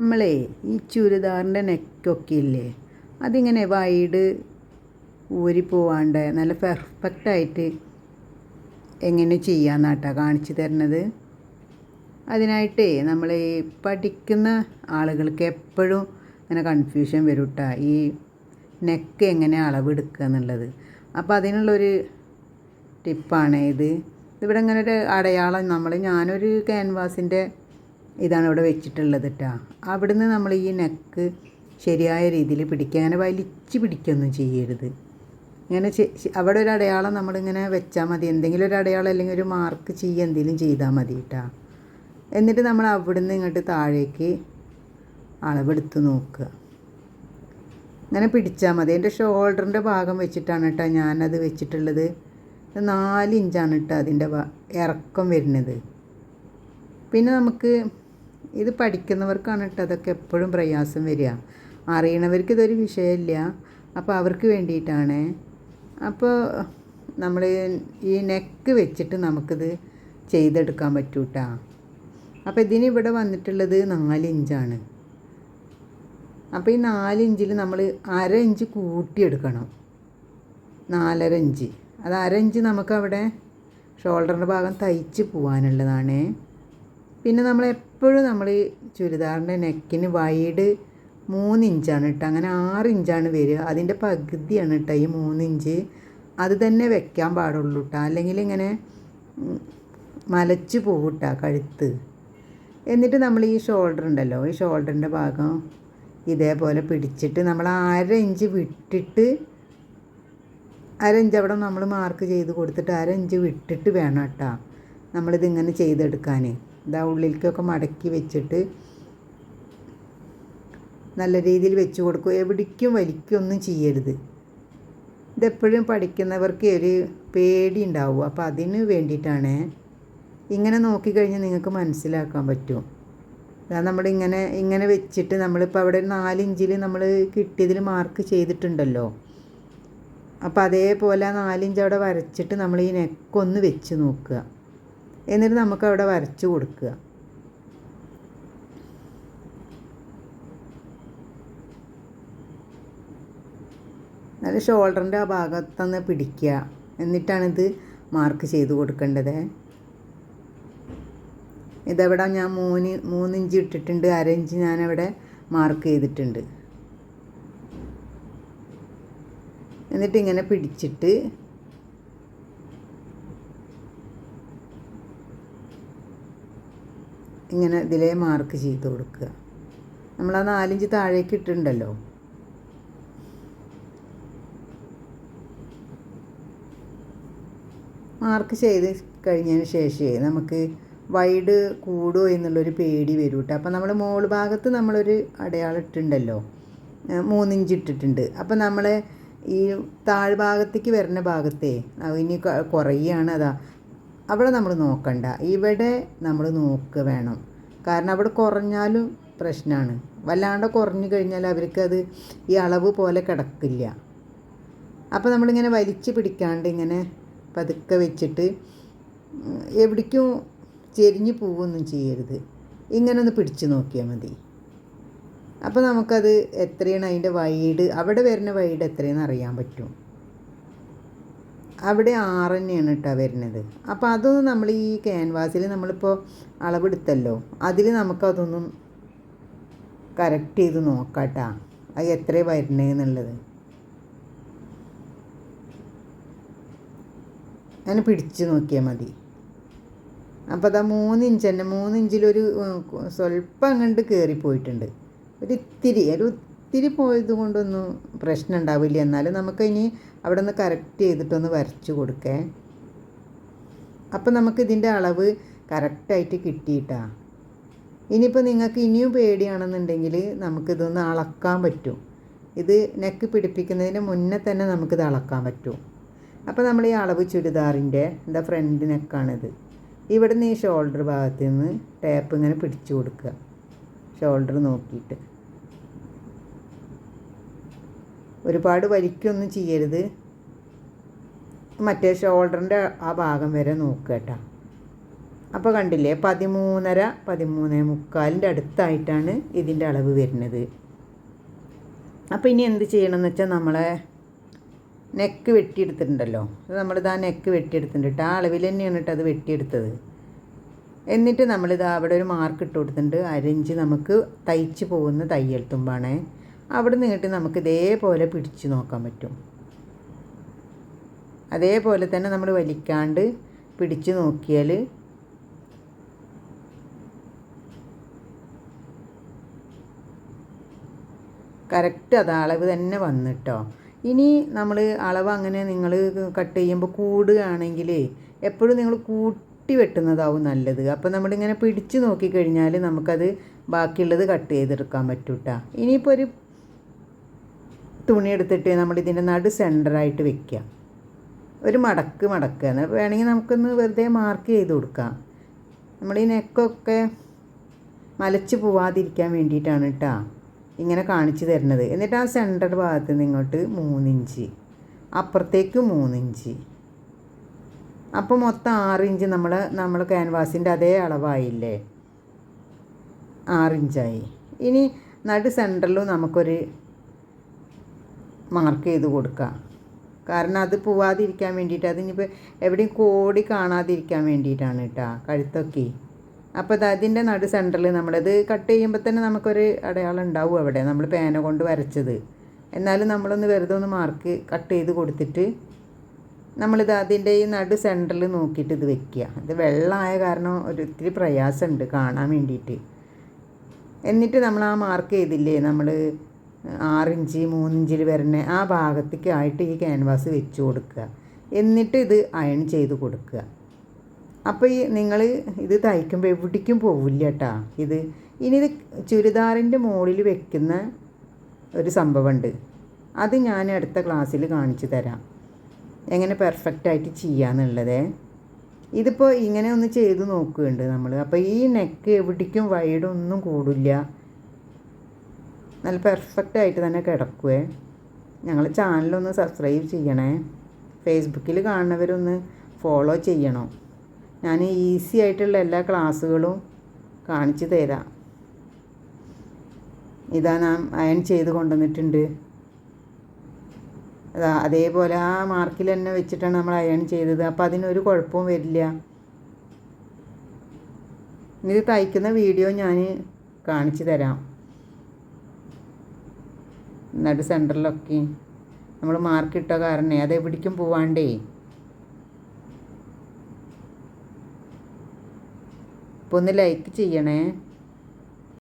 നമ്മളേ ഈ ചുരിദാറിന്റെ നെക്കൊക്കെ ഇല്ലേ അതിങ്ങനെ വൈഡ് ഊരി പോവാണ്ട് നല്ല പെർഫെക്റ്റായിട്ട് എങ്ങനെ ചെയ്യാമെന്നാട്ടാ കാണിച്ചു തരുന്നത്? അതിനായിട്ടേ നമ്മൾ ഈ പഠിക്കുന്ന ആളുകൾക്ക് എപ്പോഴും ഇങ്ങനെ കൺഫ്യൂഷൻ വരും കേട്ടോ ഈ നെക്ക് എങ്ങനെ അളവെടുക്കുക എന്നുള്ളത്. അപ്പോൾ അതിനുള്ളൊരു ടിപ്പാണ് ഇത്. ഇവിടെ ഇങ്ങനെ ഒരു അടയാളം നമ്മൾ ഞാനൊരു ക്യാൻവാസിന്റെ ഇതാണ് ഇവിടെ വെച്ചിട്ടുള്ളത് കേട്ടോ അവിടുന്ന് നമ്മൾ ഈ നെക്ക് ശരിയായ രീതിയിൽ പിടിക്കുക. അങ്ങനെ വലിച്ച് പിടിക്കുകയൊന്നും ചെയ്യരുത്. ഇങ്ങനെ അവിടെ ഒരു അടയാളം നമ്മളിങ്ങനെ വെച്ചാൽ മതി. എന്തെങ്കിലും ഒരു അടയാളം അല്ലെങ്കിൽ ഒരു മാർക്ക് ചെയ്യുക എന്തെങ്കിലും ചെയ്താൽ മതി കേട്ടോ എന്നിട്ട് നമ്മൾ അവിടുന്ന് ഇങ്ങോട്ട് താഴേക്ക് അളവെടുത്ത് നോക്കുക. അങ്ങനെ പിടിച്ചാൽ മതി. എന്റെ ഷോൾഡറിന്റെ ഭാഗം വെച്ചിട്ടാണ് കേട്ടോ ഞാനത് വെച്ചിട്ടുള്ളത്. നാല് ഇഞ്ചാണ് കേട്ടോ അതിന്റെ ഇറക്കം വരുന്നത്. പിന്നെ നമുക്ക് ഇത് പഠിക്കുന്നവർക്കാണ് കേട്ടോ അതൊക്കെ എപ്പോഴും പ്രയാസം വരിക. അറിയണവർക്ക് ഇതൊരു വിഷയമില്ല. അപ്പോൾ അവർക്ക് വേണ്ടിയിട്ടാണ്. അപ്പോൾ നമ്മൾ ഈ നെക്ക് വെച്ചിട്ട് നമുക്കിത് ചെയ്തെടുക്കാൻ പറ്റൂട്ടാ. അപ്പോൾ ഇതിന് ഇവിടെ വന്നിട്ടുള്ളത് നാല് ഇഞ്ചാണ്. അപ്പോൾ ഈ നാല് ഇഞ്ചിൽ നമ്മൾ അര ഇഞ്ച് കൂട്ടിയെടുക്കണം. നാലര ഇഞ്ച്. അത് അര ഇഞ്ച് നമുക്കവിടെ ഷോൾഡറിന്റെ ഭാഗം തയ്ച്ച് പോകാനുള്ളതാണ് പിന്നെ നമ്മൾ എപ്പോഴും നമ്മൾ ഈ ചുരിദാറിന്റെ നെക്കിന് വൈഡ് മൂന്ന് ഇഞ്ചാണ് കേട്ടോ അങ്ങനെ ആറ് ഇഞ്ചാണ് വരിക. അതിന്റെ പകുതിയാണ് കേട്ടോ ഈ മൂന്ന് ഇഞ്ച് അത് തന്നെ വെക്കാൻ പാടുള്ളൂ കേട്ടോ അല്ലെങ്കിൽ ഇങ്ങനെ മലച്ചു പോകും കേട്ടോ കഴുത്ത്. എന്നിട്ട് നമ്മൾ ഈ ഷോൾഡർ ഉണ്ടല്ലോ ഈ ഷോൾഡറിന്റെ ഭാഗം ഇതേപോലെ പിടിച്ചിട്ട് നമ്മൾ അര ഇഞ്ച് വിട്ടിട്ട് അര ഇഞ്ച് അവിടെ നമ്മൾ മാർക്ക് ചെയ്ത് കൊടുത്തിട്ട് അര ഇഞ്ച് വിട്ടിട്ട് വേണം കേട്ടോ നമ്മളിതിങ്ങനെ ചെയ്തെടുക്കാൻ. ഇതാ ഉള്ളിലേക്കൊക്കെ മടക്കി വെച്ചിട്ട് നല്ല രീതിയിൽ വെച്ച് കൊടുക്കും. എവിടേക്കും വലിക്കൊന്നും ചെയ്യരുത്. ഇതെപ്പോഴും പഠിക്കുന്നവർക്ക് ഒരു പേടി ഉണ്ടാവും. അപ്പോൾ അതിന് വേണ്ടിയിട്ടാണ് ഇങ്ങനെ നോക്കിക്കഴിഞ്ഞാൽ നിങ്ങൾക്ക് മനസ്സിലാക്കാൻ പറ്റും. നമ്മളിങ്ങനെ ഇങ്ങനെ വെച്ചിട്ട് നമ്മളിപ്പോൾ അവിടെ നാലിഞ്ചിൽ നമ്മൾ കിട്ടിയതിൽ മാർക്ക് ചെയ്തിട്ടുണ്ടല്ലോ. അപ്പോൾ അതേപോലെ നാലിഞ്ച് അവിടെ വരച്ചിട്ട് നമ്മൾ ഈ നെക്കൊന്ന് വെച്ച് നോക്കുക. എന്നിട്ട് നമുക്ക് അവിടെ വരച്ച് കൊടുക്കുക. നല്ല ഷോൾഡറിന്റെ ആ ഭാഗത്തുനിന്ന് പിടിക്കുക. എന്നിട്ടാണിത് മാർക്ക് ചെയ്ത് കൊടുക്കേണ്ടത്. ഇതവിടെ ഞാൻ മൂന്ന് മൂന്നിഞ്ച് ഇട്ടിട്ടുണ്ട്. അര ഇഞ്ച് ഞാനവിടെ മാർക്ക് ചെയ്തിട്ടുണ്ട്. എന്നിട്ട് ഇങ്ങനെ പിടിച്ചിട്ട് ഇങ്ങനെ ഇതിലേ മാർക്ക് ചെയ്ത് കൊടുക്കുക. നമ്മൾ ആ നാലിഞ്ച് താഴേക്ക് ഇട്ടിട്ടുണ്ടല്ലോ. മാർക്ക് ചെയ്ത് കഴിഞ്ഞതിന് ശേഷമേ നമുക്ക് വൈഡ് കൂടുമോ എന്നുള്ളൊരു പേടി വരും കേട്ടോ അപ്പോൾ നമ്മൾ മോൾ ഭാഗത്ത് നമ്മളൊരു അടയാളം ഇട്ടിട്ടുണ്ടല്ലോ. മൂന്നിഞ്ച് ഇട്ടിട്ടുണ്ട്. അപ്പോൾ നമ്മളെ ഈ താഴ്ഭാഗത്തേക്ക് വരുന്ന ഭാഗത്തെ ഇനി കുറയുകയാണ് അതാ. അവിടെ നമ്മൾ നോക്കണ്ട. ഇവിടെ നമ്മൾ നോക്കുക വേണം. കാരണം അവിടെ കുറഞ്ഞാലും പ്രശ്നമാണ് വല്ലാണ്ട് കുറഞ്ഞു കഴിഞ്ഞാൽ അവർക്കത് ഈ അളവ് പോലെ കിടക്കില്ല. അപ്പോൾ നമ്മളിങ്ങനെ വലിച്ചു പിടിക്കാണ്ട് ഇങ്ങനെ പതുക്കെ വെച്ചിട്ട് എവിടേക്കും ചെരിഞ്ഞു പോവുകയൊന്നും ചെയ്യരുത്. ഇങ്ങനെ ഒന്ന് പിടിച്ചു നോക്കിയാൽ മതി. അപ്പോൾ നമുക്കത് എത്രയാണ് അതിന്റെ വൈഡ് അവിടെ വരുന്ന വൈഡ് എത്രയെന്ന് അറിയാൻ പറ്റും. അവിടെ ആറ് തന്നെയാണ് കേട്ടോ വരുന്നത്. അപ്പോൾ അതൊന്നും നമ്മൾ ഈ ക്യാൻവാസിൽ നമ്മളിപ്പോൾ അളവെടുത്തല്ലോ. അതിൽ നമുക്കതൊന്നും കറക്റ്റ് ചെയ്ത് നോക്കാട്ടാ. അത് എത്ര എന്നുള്ളത്. അങ്ങനെ പിടിച്ച് നോക്കിയാൽ മതി. അപ്പോൾ അതാ മൂന്ന് ഇഞ്ച് തന്നെ മൂന്ന് ഇഞ്ചിലൊരു ഉം, സ്വല്പം അങ്ങോട്ട് കയറിപ്പോയിട്ടുണ്ട് ഒരു ഇത്തിരി ഒരു ഇത്തിരി പോയത് കൊണ്ടൊന്നും പ്രശ്നം ഉണ്ടാവില്ല എന്നാലും നമുക്ക് ഇനി അവിടെ നിന്ന് കറക്റ്റ് ചെയ്തിട്ടൊന്ന് വരച്ച് കൊടുക്കേ. അപ്പം നമുക്ക് ഇതിന്റെ അളവ് കറക്റ്റായിട്ട് കിട്ടിയിട്ടാ. ഇനിയിപ്പോൾ നിങ്ങൾക്ക് ഇനിയും പേടിയാണെന്നുണ്ടെങ്കിൽ നമുക്കിതൊന്ന് അളക്കാൻ പറ്റും. ഇത് നെക്ക് പിടിപ്പിക്കുന്നതിന് മുന്നേ തന്നെ നമുക്കിത് അളക്കാൻ പറ്റും. അപ്പോൾ നമ്മൾ ഈ അളവ് ചുരിദാറിന്റെ എന്താ ഫ്രണ്ട് നെക്കാണിത് ഇവിടെ നിന്ന് ഈ ഷോൾഡർ ഭാഗത്ത് നിന്ന് ടേപ്പ് ഇങ്ങനെ പിടിച്ചു കൊടുക്കുക. ഷോൾഡർ നോക്കിയിട്ട്. ഒരുപാട് വലിക്കൊന്നും ചെയ്യരുത്. മറ്റേ ഷോൾഡറിന്റെ ആ ഭാഗം വരെ നോക്കുക കേട്ടോ. അപ്പോൾ കണ്ടില്ലേ പതിമൂന്നര പതിമൂന്ന് മുക്കാലിന്റെ അടുത്തായിട്ടാണ് ഇതിന്റെ അളവ് വരുന്നത്. അപ്പോൾ ഇനി എന്ത് ചെയ്യണമെന്ന് വെച്ചാൽ നമ്മളെ നെക്ക് വെട്ടിയെടുത്തിട്ടുണ്ടല്ലോ. നമ്മളിത് ആ നെക്ക് വെട്ടിയെടുത്തിട്ടുണ്ട്. ആ അളവിൽ തന്നെയാണ് കേട്ടോ അത് വെട്ടിയെടുത്തത്. എന്നിട്ട് നമ്മളിത് അവിടെ ഒരു മാർക്ക് ഇട്ട് കൊടുത്തിട്ടുണ്ട്. അരഞ്ച് നമുക്ക് തയ്ച്ച് പോകുന്ന തയ്യൽ തുമ്പാണേ. അവിടെ നിന്നിട്ട് നമുക്ക് ഇതേപോലെ പിടിച്ച് നോക്കാൻ പറ്റും. അതേപോലെ തന്നെ നമ്മൾ വലിക്കാണ്ട് പിടിച്ച് നോക്കിയാൽ കറക്റ്റ് അത് അളവ് തന്നെ വന്നിട്ടോ ഇനി നമ്മൾ അളവ് അങ്ങനെ നിങ്ങൾ കട്ട് ചെയ്യുമ്പോൾ കൂടുകയാണെങ്കിൽ എപ്പോഴും നിങ്ങൾ കൂട്ടി വെട്ടുന്നതാവും നല്ലത്. അപ്പോൾ നമ്മളിങ്ങനെ പിടിച്ച് നോക്കിക്കഴിഞ്ഞാൽ നമുക്കത് ബാക്കിയുള്ളത് കട്ട് ചെയ്തെടുക്കാൻ പറ്റൂട്ടാ. ഇനിയിപ്പോൾ ഒരു തുണി എടുത്തിട്ട് നമ്മൾ ഇതിന്റെ നടു സെന്ററായിട്ട് വെക്കുക. ഒരു മടക്ക് മടക്കുക വേണമെങ്കിൽ നമുക്കൊന്ന് വെറുതെ മാർക്ക് ചെയ്ത് കൊടുക്കാം. നമ്മൾ ഈ നെക്കൊക്കെ മലച്ച് പോവാതിരിക്കാൻ വേണ്ടിയിട്ടാണ് കേട്ടോ ഇങ്ങനെ കാണിച്ചു തരുന്നത്. എന്നിട്ട് ആ സെന്റർ ഭാഗത്ത് നിന്ന് ഇങ്ങോട്ട് മൂന്നിഞ്ച് അപ്പുറത്തേക്ക് മൂന്നിഞ്ച്. അപ്പോൾ മൊത്തം ആറിഞ്ച് നമ്മൾ നമ്മൾ ക്യാൻവാസിന്റെ അതേ അളവായില്ലേ? ആറിഞ്ചായി. ഇനി നടു സെന്ററിലും നമുക്കൊരു മാർക്ക് ചെയ്ത് കൊടുക്കുക കാരണം അത് പോവാതിരിക്കാൻ വേണ്ടിയിട്ട് അതിനിപ്പോൾ എവിടെയും കോടി കാണാതിരിക്കാൻ വേണ്ടിയിട്ടാണ് കേട്ടോ കഴുത്തൊക്കെ. അപ്പോൾ അത് അതിന്റെ നടു സെന്ററിൽ നമ്മളത് കട്ട് ചെയ്യുമ്പോൾ തന്നെ നമുക്കൊരു അടയാളം ഉണ്ടാവും അവിടെ നമ്മൾ പേന കൊണ്ട് വരച്ചത്. എന്നാലും നമ്മളൊന്ന് വെറുതെ ഒന്ന് മാർക്ക് കട്ട് ചെയ്ത് കൊടുത്തിട്ട് നമ്മളിത് അതിന്റെ ഈ നടു സെന്ററിൽ നോക്കിയിട്ട് ഇത് വെക്കുക. ഇത് വെള്ളമായ കാരണം ഒരു ഒത്തിരി പ്രയാസമുണ്ട് കാണാൻ വേണ്ടിയിട്ട്. എന്നിട്ട് നമ്മൾ ആ മാർക്ക് ചെയ്തില്ലേ നമ്മൾ ആറിഞ്ച് മൂന്നിഞ്ചിൽ വരുന്ന ആ ഭാഗത്തേക്ക് ആയിട്ട് ഈ ക്യാൻവാസ് വെച്ച് കൊടുക്കുക. എന്നിട്ട് ഇത് അയൺ ചെയ്ത് കൊടുക്കുക. അപ്പോൾ ഈ നിങ്ങൾ ഇത് തയ്ക്കുമ്പോൾ എവിടേക്കും പോവില്ല കേട്ടാ. ഇത് ഇനി ഇത് ചുരിദാറിന്റെ മുകളിൽ വെക്കുന്ന ഒരു സംഭവമുണ്ട്. അത് ഞാൻ അടുത്ത ക്ലാസ്സിൽ കാണിച്ചു തരാം. എങ്ങനെ പെർഫെക്റ്റായിട്ട് ചെയ്യാന്നുള്ളത്. ഇതിപ്പോൾ ഇങ്ങനെ ഒന്ന് ചെയ്ത് നോക്കുന്നുണ്ട് നമ്മൾ അപ്പോൾ ഈ നെക്ക് എവിടേക്കും വൈഡൊന്നും കൂടില്ല. നല്ല പെർഫെക്റ്റ് ആയിട്ട് തന്നെ കിടക്കുവേ. ഞങ്ങൾ ചാനലൊന്ന് സബ്സ്ക്രൈബ് ചെയ്യണേ. ഫേസ്ബുക്കിൽ കാണുന്നവരൊന്ന് ഫോളോ ചെയ്യണം? ഞാൻ ഈസി ആയിട്ടുള്ള എല്ലാ ക്ലാസ്സുകളും കാണിച്ചു തരാം. ഇതാ ഞാൻ അയൺ ചെയ്ത് കൊണ്ടുവന്നിട്ടുണ്ട്. അതാ അതേപോലെ ആ മാർക്കിൽ തന്നെ വെച്ചിട്ടാണ് നമ്മൾ അയൺ ചെയ്തത്. അപ്പോൾ അതിനൊരു കുഴപ്പവും വരില്ല. ഇത് തയ്ക്കുന്ന വീഡിയോ ഞാൻ കാണിച്ചു തരാം. നടു സെന്ററിലൊക്കെ. നമ്മൾ മാർക്കിട്ട കാരണം അത് എവിടേക്കും പോവാണ്ടേ. ഇപ്പോൾ ഒന്ന് ലൈക്ക് ചെയ്യണേ.